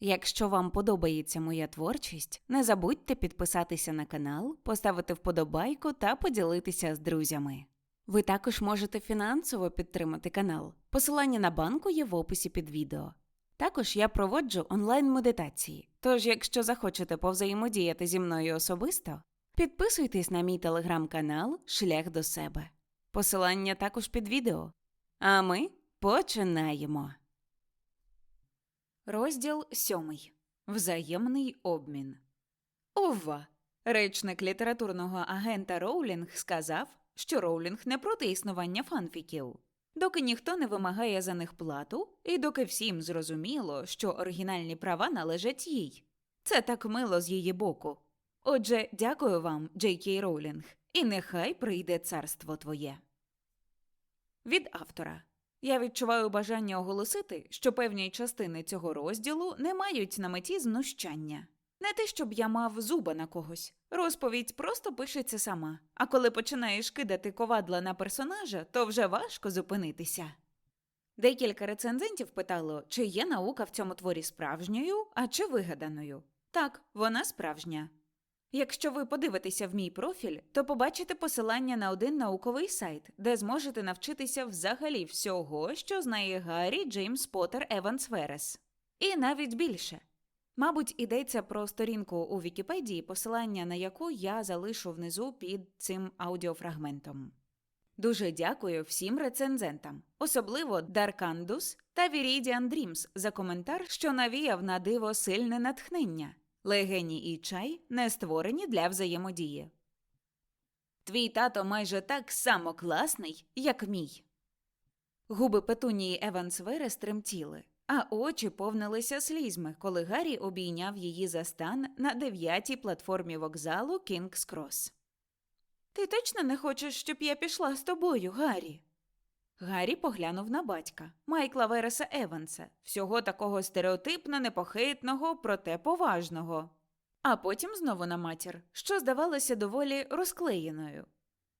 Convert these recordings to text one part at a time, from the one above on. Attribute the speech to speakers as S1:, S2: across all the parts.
S1: Якщо вам подобається моя творчість, не забудьте підписатися на канал, поставити вподобайку та поділитися з друзями. Ви також можете фінансово підтримати канал. Посилання на банку є в описі під відео. Також я проводжу онлайн-медитації. Тож, якщо захочете повзаємодіяти зі мною особисто, підписуйтесь на мій телеграм-канал Шлях до себе. Посилання також під відео. А ми починаємо. Розділ сьомий. Взаємний обмін. Ова! Речник літературного агента Роулінг сказав, що Роулінг не проти існування фанфіків, доки ніхто не вимагає за них плату, і доки всім зрозуміло, що оригінальні права належать їй. Це так мило з її боку. Отже, дякую вам, Джей Кей Роулінг, і нехай прийде царство твоє. Від автора. Я відчуваю бажання оголосити, що певні частини цього розділу не мають на меті знущання. Не те, щоб я мав зуба на когось. Розповідь просто пишеться сама. А коли починаєш кидати ковадла на персонажа, то вже важко зупинитися. Декілька рецензентів питало, чи є наука в цьому творі справжньою, а чи вигаданою. Так, вона справжня. Якщо ви подивитеся в мій профіль, то побачите посилання на один науковий сайт, де зможете навчитися взагалі всього, що знає Гаррі Джеймс Поттер Еванс Верес. І навіть більше. Мабуть, йдеться про сторінку у Вікіпедії, посилання на яку я залишу внизу під цим аудіофрагментом. Дуже дякую всім рецензентам, особливо Даркандус та Viridian Dreams за коментар, що навіяв на диво сильне натхнення. Легені і чай не створені для взаємодії. Твій тато майже так само класний, як мій. Губи петунії Еванс Верес тремтіли, а очі повнилися слізьми, коли Гаррі обійняв її за стан на дев'ятій платформі вокзалу Кінгс Крос. Ти точно не хочеш, щоб я пішла з тобою, Гаррі? Гаррі поглянув на батька Майкла Вереса Еванса, всього такого стереотипно непохитного, проте поважного. А потім знову на матір, що здавалося доволі розклеєною.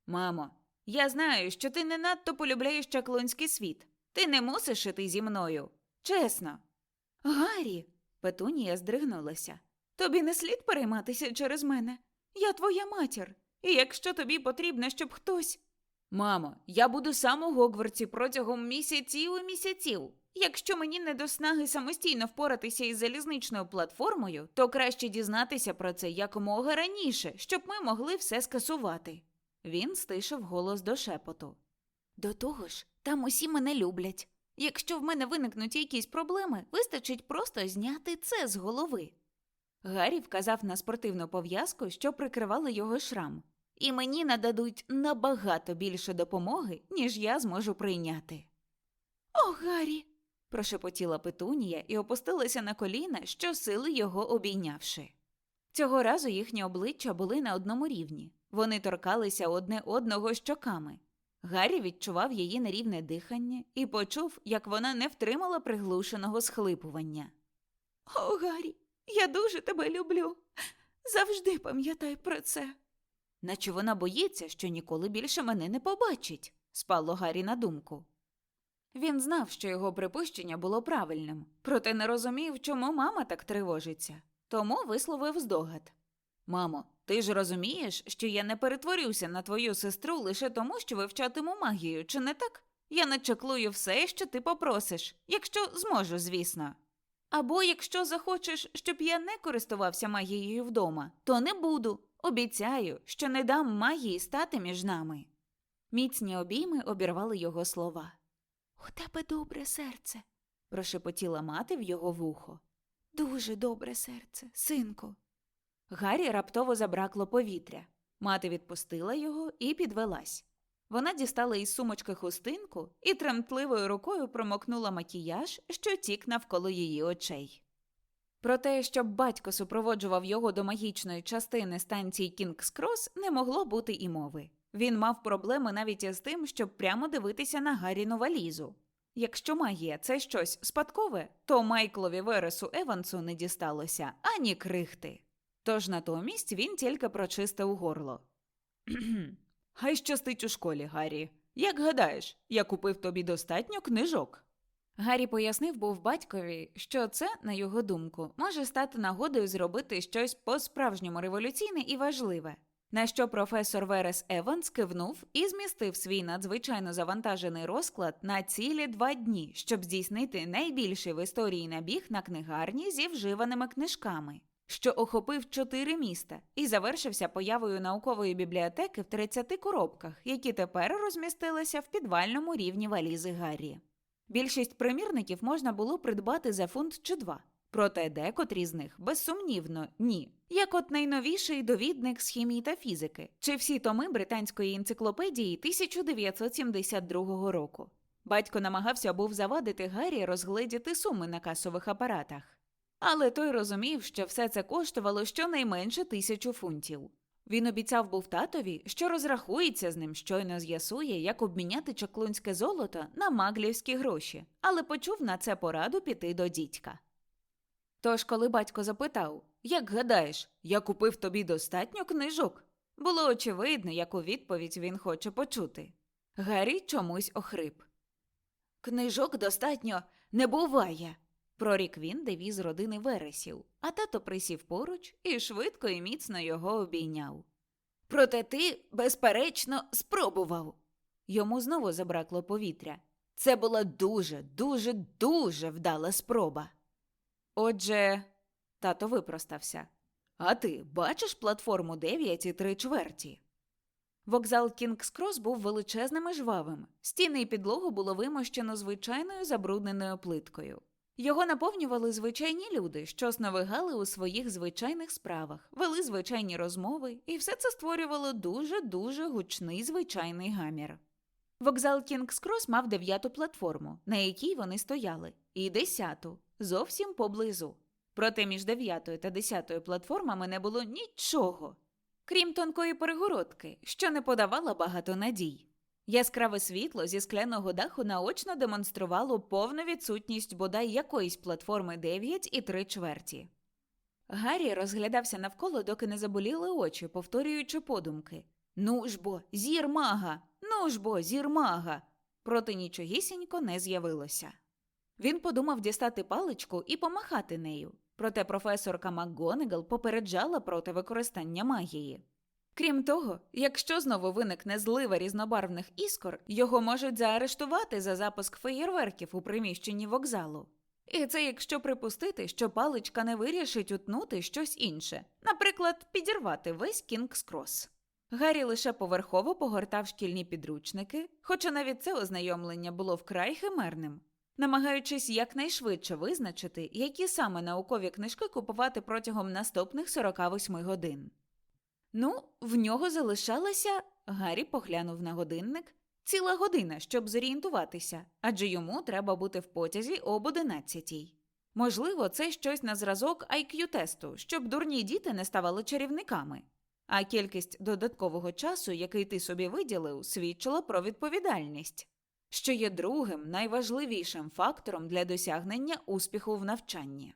S1: Мамо, я знаю, що ти не надто полюбляєш чаклунський світ. Ти не мусиш іти зі мною. Чесно. Гаррі, Петунія здригнулася. Тобі не слід перейматися через мене. Я твоя матір. І якщо тобі потрібно, щоб хтось. Мамо, я буду сам у Гогвартсі протягом місяців і місяців. Якщо мені не до снаги самостійно впоратися із залізничною платформою, то краще дізнатися про це якомога раніше, щоб ми могли все скасувати. Він стишив голос до шепоту. До того ж, там усі мене люблять. Якщо в мене виникнуть якісь проблеми, вистачить просто зняти це з голови. Гаррі вказав на спортивну пов'язку, що прикривала його шрам, і мені нададуть набагато більше допомоги, ніж я зможу прийняти. О, Гаррі. прошепотіла Петунія і опустилася на коліна, щосили його обійнявши. Цього разу їхні обличчя були на одному рівні. Вони торкалися одне одного щоками. Гаррі відчував її нерівне дихання і почув, як вона не втримала приглушеного схлипування. О, Гаррі, я дуже тебе люблю. Завжди пам'ятай про це. Наче вона боїться, що ніколи більше мене не побачить, спало Гаррі на думку. Він знав, що його припущення було правильним, проте не розумів, чому мама так тривожиться, тому висловив здогад. Мамо, ти ж розумієш, що я не перетворюся на твою сестру лише тому, що вивчатиму магію, чи не так? Я начеклую все, що ти попросиш, якщо зможу, звісно. Або якщо захочеш, щоб я не користувався магією вдома, то не буду. Обіцяю, що не дам магії стати між нами. Міцні обійми обірвали його слова. У тебе добре серце, прошепотіла мати в його вухо. Дуже добре серце, синку. Гаррі раптово забракло повітря. Мати відпустила його і підвелась. Вона дістала із сумочки хустинку і тремтливою рукою промокнула макіяж, що тік навколо її очей. Про те, щоб батько супроводжував його до магічної частини станції Кінгс Крос, не могло бути і мови. Він мав проблеми навіть із тим, щоб прямо дивитися на Гарріну валізу. Якщо магія це щось спадкове, то Майклові Вересу Евансу не дісталося ані крихти. Тож натомість він тільки прочистив горло. Хай щастить у школі, Гаррі. Як гадаєш, я купив тобі достатньо книжок. Гаррі пояснив був батькові, що це, на його думку, може стати нагодою зробити щось по-справжньому революційне і важливе. На що професор Верес Еванс кивнув і змістив свій надзвичайно завантажений розклад на цілі два дні, щоб здійснити найбільший в історії набіг на книгарні зі вживаними книжками, що охопив чотири міста і завершився появою наукової бібліотеки в 30 коробках, які тепер розмістилися в підвальному рівні валізи Гаррі. Більшість примірників можна було придбати за фунт чи два. Проте декотрі з них, безсумнівно, ні. Як от найновіший довідник з хімії та фізики, чи всі томи британської енциклопедії 1972 року. Батько намагався був завадити Гаррі розгледіти суми на касових апаратах. Але той розумів, що все це коштувало щонайменше тисячу фунтів. Він обіцяв був татові, що розрахується з ним, щойно з'ясує, як обміняти чаклунське золото на маглівські гроші, але почув на це пораду піти до дідька. Тож, коли батько запитав, як гадаєш, я купив тобі достатньо книжок, було очевидно, яку відповідь він хоче почути. Гаррі чомусь охрип. Книжок достатньо не буває, прорік він девіз родини Вересів, а тато присів поруч і швидко і міцно його обійняв. Проте ти, безперечно, спробував. Йому знову забракло повітря. Це була дуже, дуже, дуже вдала спроба. Отже, тато випростався. А ти бачиш платформу 9 і 3 чверті? Вокзал Кінгс Крос був величезним і жвавим. Стіни і підлогу було вимощено звичайною забрудненою плиткою. Його наповнювали звичайні люди, що сновигали у своїх звичайних справах, вели звичайні розмови, і все це створювало дуже-дуже гучний звичайний гамір. Вокзал Кінгс Крос мав дев'яту платформу, на якій вони стояли, і десяту, зовсім поблизу. Проте між дев'ятою та десятою платформами не було нічого, крім тонкої перегородки, що не подавала багато надій. Яскраве світло зі скляного даху наочно демонструвало повну відсутність бодай якоїсь платформи 9 і 3 чверті. Гаррі розглядався навколо, доки не заболіли очі, повторюючи подумки Ну ж бо, зір мага! Ну ж бо, зір мага! Проти нічогісінько не з'явилося. Він подумав дістати паличку і помахати нею, проте професорка МакГонегал попереджала проти використання магії. Крім того, якщо знову виникне злива різнобарвних іскор, його можуть заарештувати за запуск феєрверків у приміщенні вокзалу. І це якщо припустити, що паличка не вирішить утнути щось інше, наприклад, підірвати весь Кінгс Крос. Гаррі лише поверхово погортав шкільні підручники, хоча навіть це ознайомлення було вкрай химерним, намагаючись якнайшвидше визначити, які саме наукові книжки купувати протягом наступних 48 годин. Ну, в нього залишалася, Гаррі поглянув на годинник, ціла година, щоб зорієнтуватися, адже йому треба бути в потязі об одинадцятій. Можливо, це щось на зразок IQ-тесту, щоб дурні діти не ставали чарівниками. А кількість додаткового часу, який ти собі виділив, свідчила про відповідальність, що є другим найважливішим фактором для досягнення успіху в навчанні.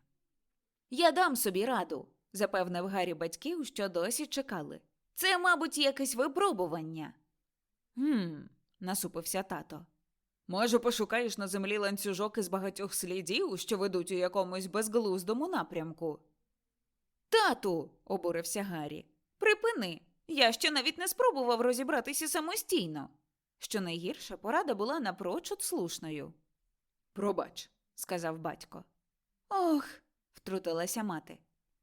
S1: Я дам собі раду, запевнив Гаррі батьків, що досі чекали. Це, мабуть, якесь випробування. Гм, насупився тато. Може, пошукаєш на землі ланцюжок із багатьох слідів, що ведуть у якомусь безглуздому напрямку. Тату, обурився Гаррі. Припини. Я ще навіть не спробував розібратися самостійно. Що найгірше порада була напрочуд слушною. Пробач, сказав батько. Ох, втрутилася мати.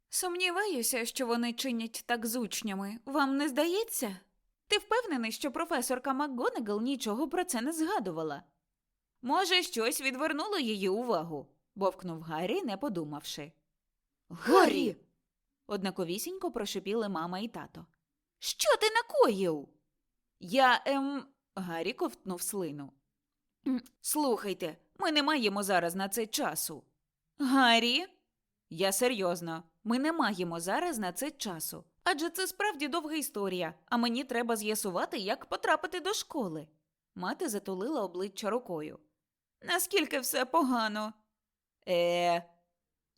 S1: Сумніваюся, що вони чинять так з учнями. Вам не здається? Ти впевнений, що професорка МакГонагал нічого про це не згадувала? Може, щось відвернуло її увагу, бовкнув Гаррі, не подумавши. Гаррі. однаковісінько прошепіли мама і тато. Що ти накоїв? Я ем. Гаррі ковтнув слину. Слухайте, ми не маємо зараз на це часу. Гаррі? Я серйозно, ми не маємо зараз на це часу. Адже це справді довга історія, а мені треба з'ясувати, як потрапити до школи. Мати затулила обличчя рукою. Наскільки все погано? Е,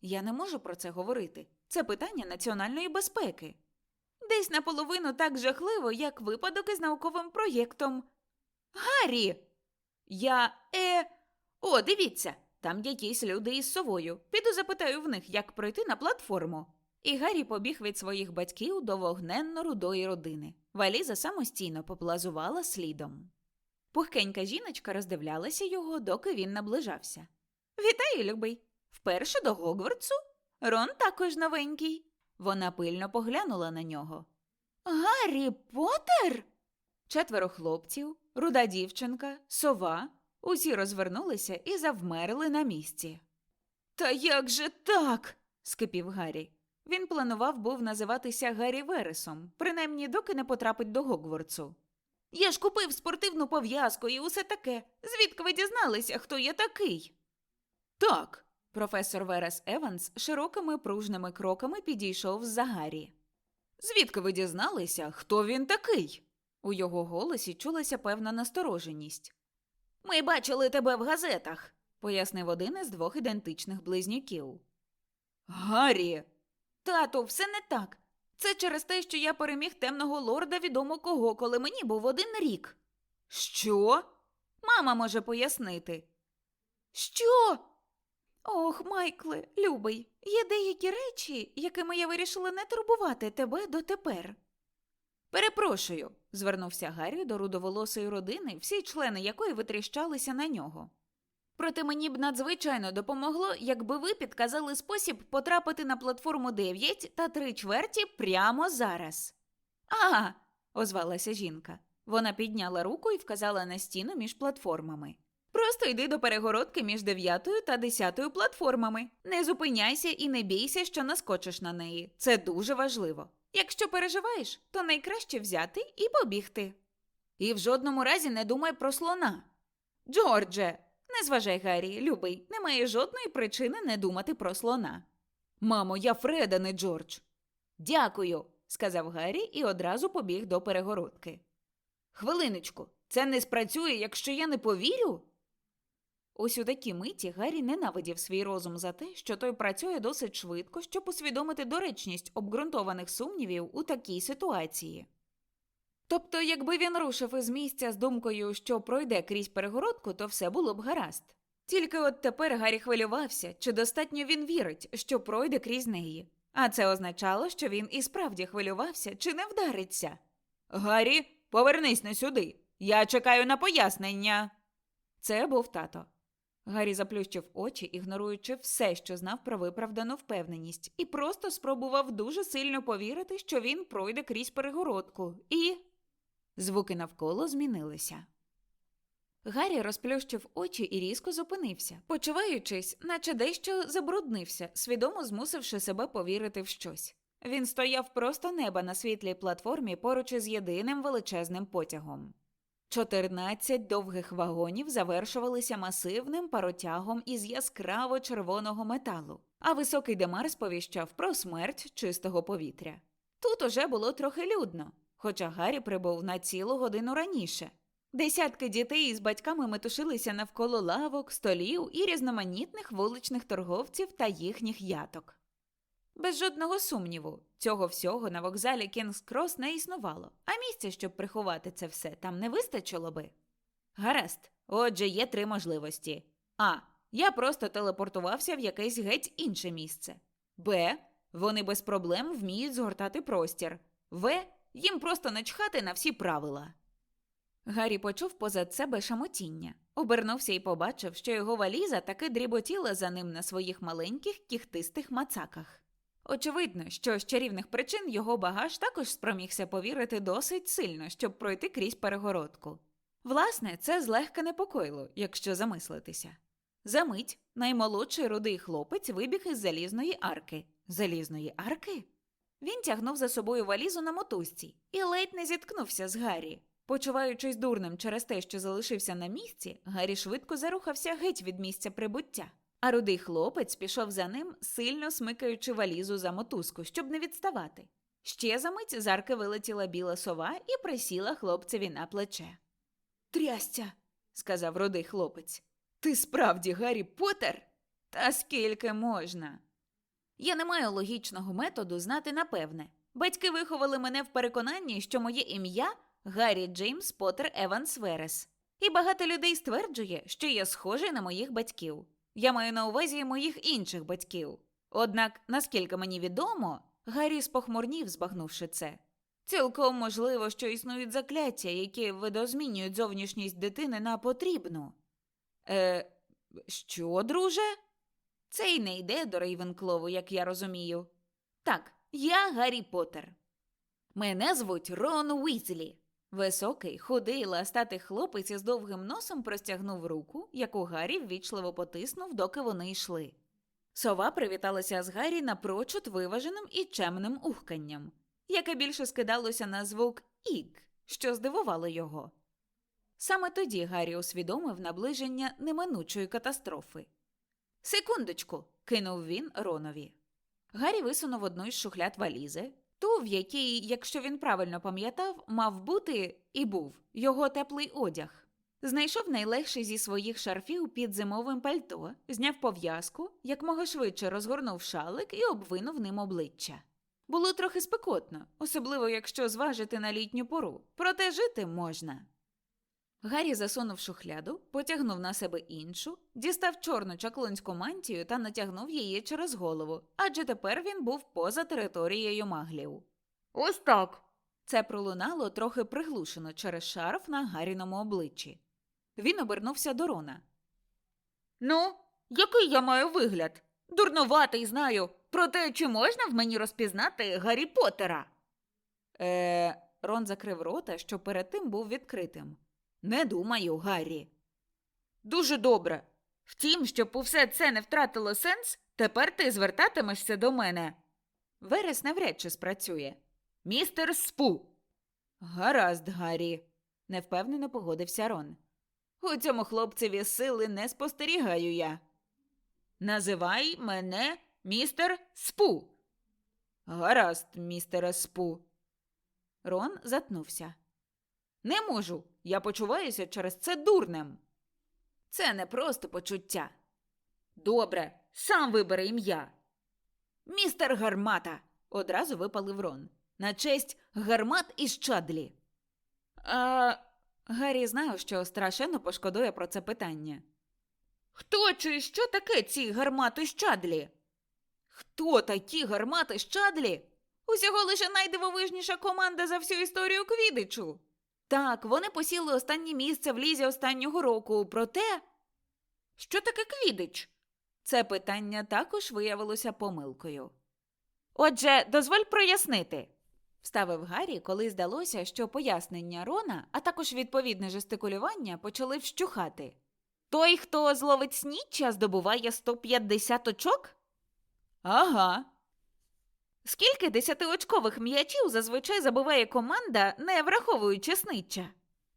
S1: я не можу про це говорити. Це питання національної безпеки. Десь наполовину так жахливо, як випадок із науковим проєктом. Гаррі! Я е. О, дивіться, там якісь люди із совою. Піду запитаю в них, як пройти на платформу. І Гаррі побіг від своїх батьків до вогненно рудої родини. Валіза самостійно поплазувала слідом. Пухкенька жіночка роздивлялася його, доки він наближався. Вітаю, любий! Вперше до Гогвартсу? Рон також новенький. Вона пильно поглянула на нього. Гаррі Поттер?» Четверо хлопців, руда дівчинка, сова. Усі розвернулися і завмерли на місці. Та як же так? скипів Гаррі. Він планував був називатися Гаррі Вересом, принаймні доки не потрапить до Гогвартсу. Я ж купив спортивну пов'язку і усе таке. Звідки ви дізналися, хто я такий? Так. Професор Верес Еванс широкими пружними кроками підійшов з-за Гаррі. Звідки ви дізналися, хто він такий? У його голосі чулася певна настороженість. Ми бачили тебе в газетах, пояснив один із двох ідентичних близнюків. Гаррі. Тату, все не так. Це через те, що я переміг темного лорда відомо кого, коли мені був один рік. Що? Мама може пояснити. Що? Ох, Майкле, любий, є деякі речі, якими я вирішила не турбувати тебе дотепер. Перепрошую, звернувся Гаррі до рудоволосої родини, всі члени якої витріщалися на нього. Проте мені б надзвичайно допомогло, якби ви підказали спосіб потрапити на платформу 9 та 3 чверті прямо зараз. А, озвалася жінка. Вона підняла руку і вказала на стіну між платформами. Просто йди до перегородки між дев'ятою та десятою платформами. Не зупиняйся і не бійся, що наскочиш на неї. Це дуже важливо. Якщо переживаєш, то найкраще взяти і побігти. І в жодному разі не думай про слона. Джордже, не зважай, Гаррі, любий, немає жодної причини не думати про слона. Мамо, я Фреда, не Джордж. Дякую, сказав Гаррі і одразу побіг до перегородки. Хвилиночку, це не спрацює, якщо я не повірю. Ось у такій миті Гаррі ненавидів свій розум за те, що той працює досить швидко, щоб усвідомити доречність обґрунтованих сумнівів у такій ситуації. Тобто, якби він рушив із місця з думкою, що пройде крізь перегородку, то все було б гаразд. Тільки от тепер Гаррі хвилювався, чи достатньо він вірить, що пройде крізь неї. А це означало, що він і справді хвилювався, чи не вдариться. Гаррі, повернись не сюди. Я чекаю на пояснення. Це був тато. Гаррі заплющив очі, ігноруючи все, що знав про виправдану впевненість, і просто спробував дуже сильно повірити, що він пройде крізь перегородку, і. Звуки навколо змінилися. Гаррі розплющив очі і різко зупинився, почуваючись, наче дещо забруднився, свідомо змусивши себе повірити в щось. Він стояв просто неба на світлій платформі поруч із єдиним величезним потягом. Чотирнадцять довгих вагонів завершувалися масивним паротягом із яскраво червоного металу, а високий демар сповіщав про смерть чистого повітря. Тут уже було трохи людно, хоча Гаррі прибув на цілу годину раніше. Десятки дітей із батьками метушилися навколо лавок, столів і різноманітних вуличних торговців та їхніх яток. Без жодного сумніву, цього всього на вокзалі Кінгс Крос не існувало, а місця, щоб приховати це все, там не вистачило би. Гаразд, отже, є три можливості. А. Я просто телепортувався в якесь геть інше місце. Б. Вони без проблем вміють згортати простір. В. Їм просто начхати на всі правила. Гаррі почув позад себе шамотіння, обернувся і побачив, що його валіза таки дріботіла за ним на своїх маленьких кіхтистих мацаках. Очевидно, що з чарівних причин його багаж також спромігся повірити досить сильно, щоб пройти крізь перегородку. Власне, це злегка непокоїло, якщо замислитися. Замить наймолодший рудий хлопець вибіг із залізної арки. Залізної арки? Він тягнув за собою валізу на мотузці і ледь не зіткнувся з Гаррі. Почуваючись дурним через те, що залишився на місці, Гаррі швидко зарухався геть від місця прибуття. А рудий хлопець пішов за ним, сильно смикаючи валізу за мотузку, щоб не відставати. Ще за мить з арки вилетіла біла сова і присіла хлопцеві на плече. Трястя, сказав рудий хлопець. Ти справді Гаррі Поттер? Та скільки можна? Я не маю логічного методу знати напевне. Батьки виховали мене в переконанні, що моє ім'я Гаррі Джеймс Поттер Еванс Верес. І багато людей стверджує, що я схожий на моїх батьків. Я маю на увазі моїх інших батьків. Однак, наскільки мені відомо, Гаррі спохмурнів, збагнувши це. Цілком можливо, що існують закляття, які видозмінюють зовнішність дитини на потрібну. Е, що, друже? Це й не йде до Рейвенклову, як я розумію. Так, я Гаррі Поттер. Мене звуть Рон Уізлі. Високий, худий, ластатий хлопець із довгим носом простягнув руку, яку Гаррі ввічливо потиснув, доки вони йшли. Сова привіталася з Гаррі напрочуд виваженим і чемним ухканням, яке більше скидалося на звук іг, що здивувало його. Саме тоді Гаррі усвідомив наближення неминучої катастрофи. Секундочку, кинув він Ронові. Гаррі висунув одну із шухляд валізи, ту, в якій, якщо він правильно пам'ятав, мав бути і був його теплий одяг. Знайшов найлегший зі своїх шарфів під зимовим пальто, зняв пов'язку, якмога швидше розгорнув шалик і обвинув ним обличчя. Було трохи спекотно, особливо якщо зважити на літню пору, проте жити можна. Гаррі засунув шухляду, потягнув на себе іншу, дістав чорну чаклунську мантію та натягнув її через голову, адже тепер він був поза територією маглів.
S2: Ось так.
S1: Це пролунало трохи приглушено через шарф на Гарріному обличчі. Він обернувся до Рона.
S2: Ну, який я маю вигляд? Дурнуватий знаю. Проте чи можна в мені розпізнати Гаррі Поттера?
S1: Е, Рон закрив рота, що перед тим був відкритим. Не думаю, Гаррі.
S2: Дуже добре. Втім, щоб усе це не втратило сенс, тепер ти звертатимешся до мене.
S1: Верес навряд чи спрацює.
S2: Містер Спу.
S1: Гаразд, Гаррі, невпевнено погодився Рон. У цьому хлопцеві сили не спостерігаю я.
S2: Називай мене містер Спу.
S1: Гаразд, містере Спу. Рон затнувся.
S2: Не можу. Я почуваюся через це дурнем.
S1: Це не просто почуття.
S2: Добре, сам вибери ім'я.
S1: Містер Гармата. одразу випалив Рон. На честь гармат із Чадлі.
S2: А
S1: Гаррі знав, що страшенно пошкодує про це питання.
S2: хто чи що таке ці гармати з Чадлі?
S1: Хто такі гармати з Чадлі? Усього лише найдивовижніша команда за всю історію Квідичу. Так, вони посіли останнє місце в лізі останнього року, проте.
S2: Що таке Квідич?
S1: Це питання також виявилося помилкою.
S2: Отже, дозволь прояснити.
S1: Вставив Гаррі, коли здалося, що пояснення Рона, а також відповідне жестикулювання почали вщухати.
S2: Той, хто зловить сніччя, здобуває 150 очок?
S1: Ага.
S2: Скільки десятиочкових м'ячів зазвичай забиває команда, не враховуючи сниччя?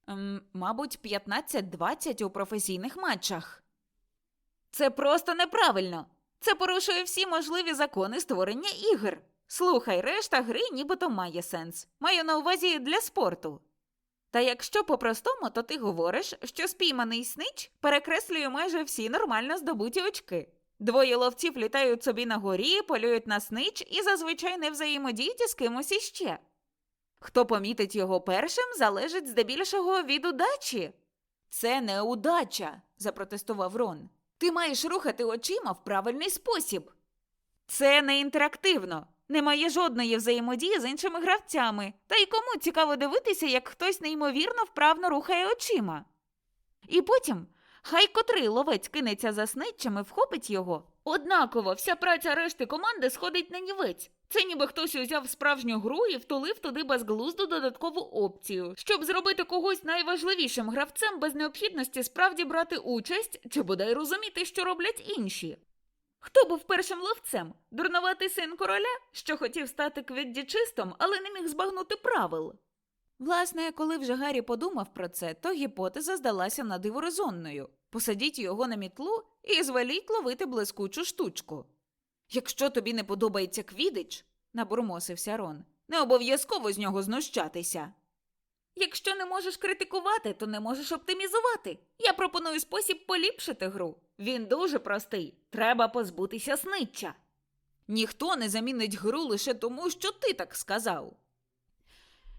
S1: Ем, мабуть, 15-20 у професійних матчах.
S2: Це просто неправильно. Це порушує всі можливі закони створення ігор. Слухай, решта гри нібито має сенс. Маю на увазі для спорту. Та якщо по-простому, то ти говориш, що спійманий снич перекреслює майже всі нормально здобуті очки. Двоє ловців літають собі на горі, полюють на снич і зазвичай не взаємодіють із кимось іще. Хто помітить його першим, залежить здебільшого від удачі.
S1: Це не удача, запротестував Рон.
S2: Ти маєш рухати очима в правильний спосіб. Це не інтерактивно. Немає жодної взаємодії з іншими гравцями, та й кому цікаво дивитися, як хтось неймовірно вправно рухає очима. І потім, хай котрий ловець кинеться за снитчами, вхопить його. Однаково вся праця решти команди сходить на нівець. Це ніби хтось узяв справжню гру і втулив туди безглузду додаткову опцію, щоб зробити когось найважливішим гравцем без необхідності справді брати участь чи бодай розуміти, що роблять інші. Хто був першим ловцем? Дурнуватий син короля, що хотів стати квіддічистом, але не міг збагнути правил.
S1: Власне, коли вже Гаррі подумав про це, то гіпотеза здалася на диво. Посадіть його на мітлу, і звеліть ловити блискучу штучку. Якщо тобі не подобається квідич, набурмосився Рон, не обов'язково з нього знущатися. Якщо не можеш критикувати, то не можеш оптимізувати. Я пропоную спосіб поліпшити гру. Він дуже простий. Треба позбутися сниччя. Ніхто не замінить гру лише тому, що ти так сказав.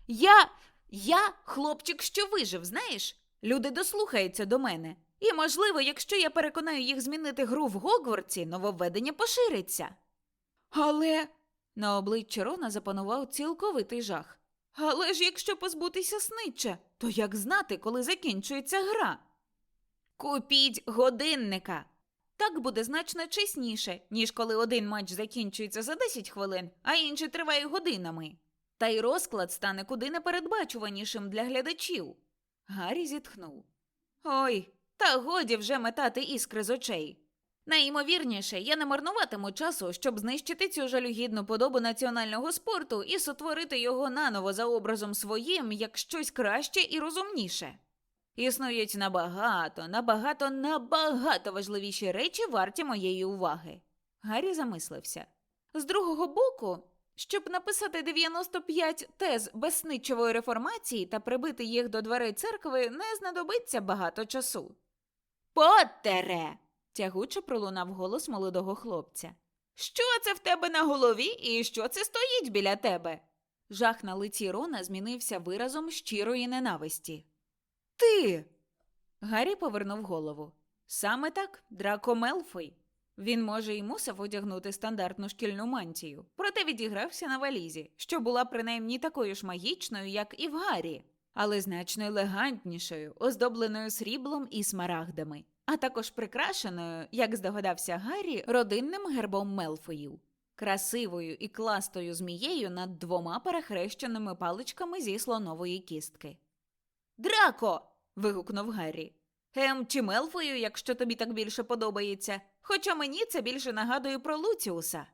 S1: Я. Я хлопчик, що вижив, знаєш? Люди дослухаються до мене. І, можливо, якщо я переконаю їх змінити гру в Гогвартсі, нововведення пошириться. Але. На обличчі Рона запанував цілковитий жах. Але ж якщо позбутися сниччя, то як знати, коли закінчується гра? Купіть годинника. Так буде значно чесніше, ніж коли один матч закінчується за 10 хвилин, а інший триває годинами. Та й розклад стане куди непередбачуванішим для глядачів. Гаррі зітхнув. Ой, та годі вже метати іскри з очей. Найімовірніше, я не марнуватиму часу, щоб знищити цю жалюгідну подобу національного спорту і сотворити його наново за образом своїм як щось краще і розумніше. Існують набагато, набагато, набагато важливіші речі, варті моєї уваги. Гаррі замислився. З другого боку, щоб написати 95 тез безсничевої реформації та прибити їх до дверей церкви, не знадобиться багато часу. Поттере. тягуче пролунав голос молодого хлопця. Що це в тебе на голові і що це стоїть біля тебе? Жах на лиці Рона змінився виразом щирої ненависті. Ти. Гаррі повернув голову. Саме так, Драко Мелфой. Він, може, і мусив одягнути стандартну шкільну мантію, проте відігрався на валізі, що була принаймні такою ж магічною, як і в Гаррі, але значно елегантнішою, оздобленою сріблом і смарагдами, а також прикрашеною, як здогадався Гаррі, родинним гербом Мелфоїв, красивою і кластою змією над двома перехрещеними паличками зі слонової кістки. Драко. вигукнув Гаррі. Ем, чи Мелфою, якщо тобі так більше подобається. Хоча мені це більше нагадує про Луціуса.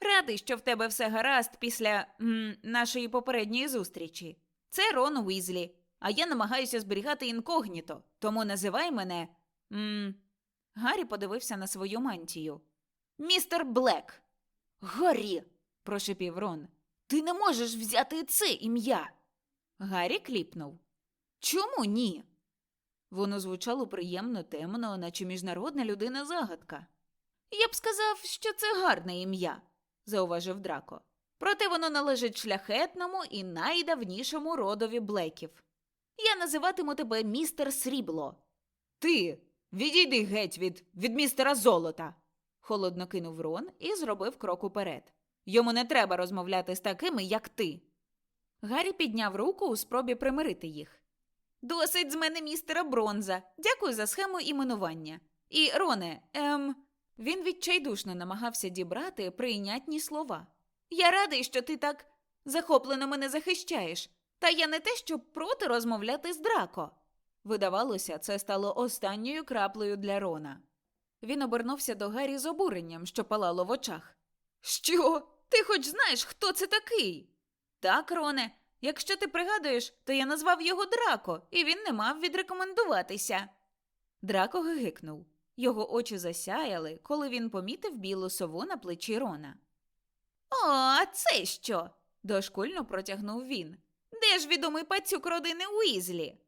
S1: Радий, що в тебе все гаразд після м, нашої попередньої зустрічі. Це Рон Уізлі, а я намагаюся зберігати інкогніто, тому називай мене. М... Гаррі подивився на свою мантію. Містер Блек. Гаррі, прошепів Рон. Ти не можеш взяти це ім'я. Гаррі кліпнув. Чому ні? Воно звучало приємно темно, наче міжнародна людина загадка. Я б сказав, що це гарне ім'я, зауважив Драко. Проте воно належить шляхетному і найдавнішому родові блеків. Я називатиму тебе містер Срібло. Ти відійди геть від, від містера золота. холодно кинув Рон і зробив крок уперед. Йому не треба розмовляти з такими, як ти. Гаррі підняв руку у спробі примирити їх. Досить з мене містера Бронза. Дякую за схему іменування. І, Роне, ем. Він відчайдушно намагався дібрати прийнятні слова. Я радий, що ти так захоплено мене захищаєш, та я не те, щоб проти розмовляти з Драко. Видавалося, це стало останньою краплею для Рона. Він обернувся до Гаррі з обуренням, що палало в очах. Що? Ти хоч знаєш, хто це такий? Так, Роне, якщо ти пригадуєш, то я назвав його Драко, і він не мав відрекомендуватися. Драко гигикнув. Його очі засяяли, коли він помітив білу сову на плечі Рона. О, а це що? дошкульно протягнув він. Де ж відомий пацюк родини Уізлі?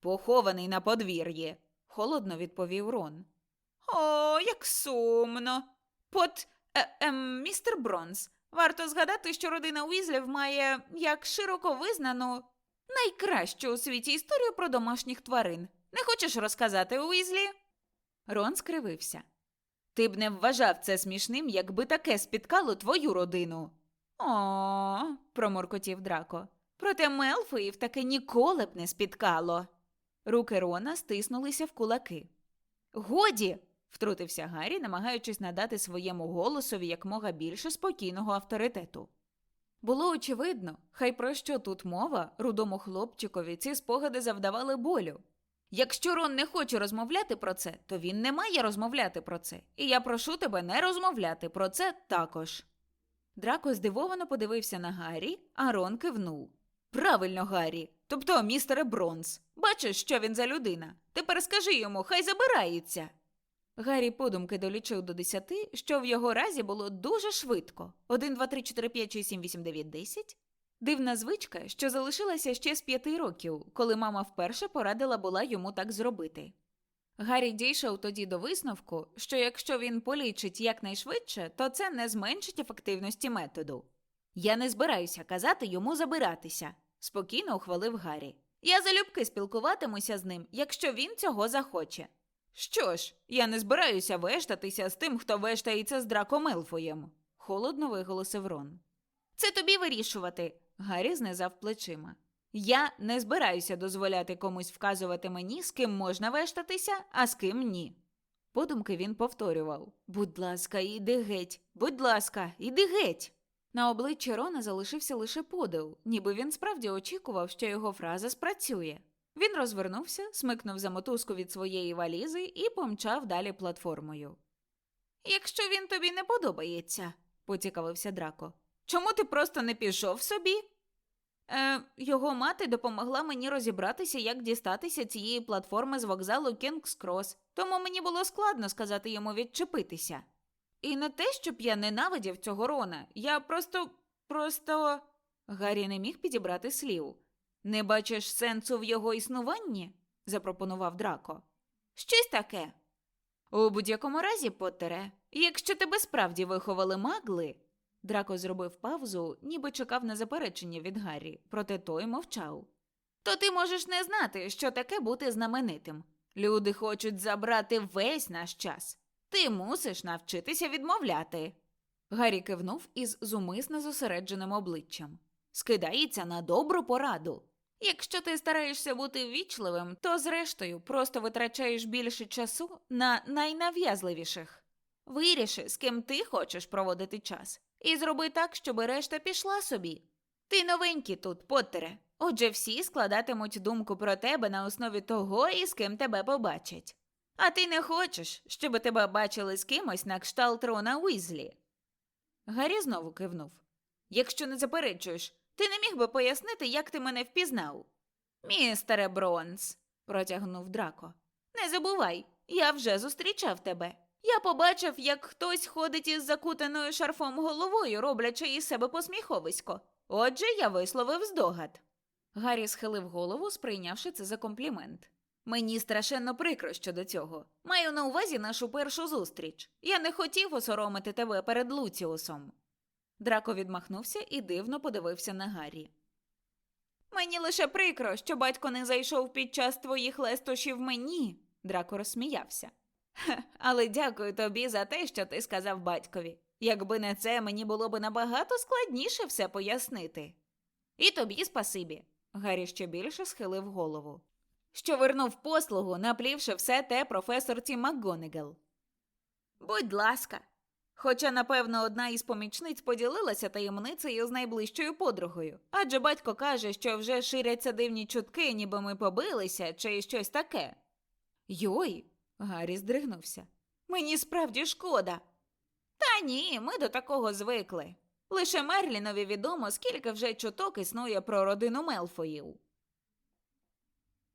S1: Похований на подвір'ї, холодно відповів Рон. О, як сумно. Пот е, ем, містер Бронс. Варто згадати, що родина Уізлів має як широко визнану найкращу у світі історію про домашніх тварин. Не хочеш розказати Уізлі? Рон скривився. Ти б не вважав це смішним, якби таке спіткало твою родину. О, проморкотів Драко. Проте Мелфоїв таке ніколи б не спіткало. Руки Рона стиснулися в кулаки. Годі. Втрутився Гаррі, намагаючись надати своєму голосові якмога більше спокійного авторитету. Було очевидно, хай про що тут мова, рудому хлопчикові ці спогади завдавали болю. Якщо Рон не хоче розмовляти про це, то він не має розмовляти про це, і я прошу тебе не розмовляти про це також. Драко здивовано подивився на Гаррі, а Рон кивнув. Правильно, Гаррі, тобто містере Бронс. Бачиш, що він за людина. Тепер скажи йому, хай забирається. Гаррі подумки долічив до десяти, що в його разі було дуже швидко. Один, два, три, чотири, п'ять, шість, сім, вісім, дев'ять, десять. Дивна звичка, що залишилася ще з п'яти років, коли мама вперше порадила була йому так зробити. Гаррі дійшов тоді до висновку, що якщо він полічить якнайшвидше, то це не зменшить ефективності методу. Я не збираюся казати йому забиратися, спокійно ухвалив Гаррі. Я залюбки спілкуватимуся з ним, якщо він цього захоче. Що ж, я не збираюся вештатися з тим, хто вештається з Драко Мелфоєм, холодно виголосив Рон. Це тобі вирішувати, Гаррі знизав плечима. Я не збираюся дозволяти комусь вказувати мені, з ким можна вештатися, а з ким ні. Подумки він повторював Будь ласка, іди геть, будь ласка, іди геть. На обличчі Рона залишився лише подив, ніби він справді очікував, що його фраза спрацює. Він розвернувся, смикнув за мотузку від своєї валізи і помчав далі платформою. Якщо він тобі не подобається, поцікавився Драко, чому ти просто не пішов собі? Е, його мати допомогла мені розібратися, як дістатися цієї платформи з вокзалу Кінгс Крос, тому мені було складно сказати йому відчепитися. І не те, щоб я ненавидів цього Рона, я просто. просто. Гаррі не міг підібрати слів. Не бачиш сенсу в його існуванні? запропонував Драко. Щось таке. У будь-якому разі, Поттере, якщо тебе справді виховали магли. Драко зробив паузу, ніби чекав на заперечення від Гаррі, проте той мовчав. То ти можеш не знати, що таке бути знаменитим. Люди хочуть забрати весь наш час. Ти мусиш навчитися відмовляти. Гаррі кивнув із зумисно зосередженим обличчям. Скидається на добру пораду. Якщо ти стараєшся бути ввічливим, то зрештою просто витрачаєш більше часу на найнав'язливіших. Виріши, з ким ти хочеш проводити час, і зроби так, щоб решта пішла собі. Ти новенький тут, Поттере. Отже, всі складатимуть думку про тебе на основі того, із ким тебе побачать. А ти не хочеш, щоб тебе бачили з кимось на кшталт Рона Уізлі. Гаррі знову кивнув. Якщо не заперечуєш, ти не міг би пояснити, як ти мене впізнав? Містере Бронс, протягнув Драко. Не забувай, я вже зустрічав тебе. Я побачив, як хтось ходить із закутаною шарфом головою, роблячи із себе посміховисько. Отже, я висловив здогад. Гаррі схилив голову, сприйнявши це за комплімент. Мені страшенно прикро щодо цього. Маю на увазі нашу першу зустріч. Я не хотів осоромити тебе перед Луціусом. Драко відмахнувся і дивно подивився на Гаррі. Мені лише прикро, що батько не зайшов під час твоїх лестощів мені. Драко розсміявся. «Хе, але дякую тобі за те, що ти сказав батькові. Якби не це, мені було б набагато складніше все пояснити. І тобі спасибі. Гаррі ще більше схилив голову. Що вернув послугу, наплівши все те професорці МакГонегел. Будь ласка. Хоча, напевно, одна із помічниць поділилася таємницею з найближчою подругою, адже батько каже, що вже ширяться дивні чутки, ніби ми побилися чи щось таке. Йой, Гаррі здригнувся. Мені справді шкода. Та ні, ми до такого звикли. Лише Мерлінові відомо, скільки вже чуток існує про родину Мелфоїв.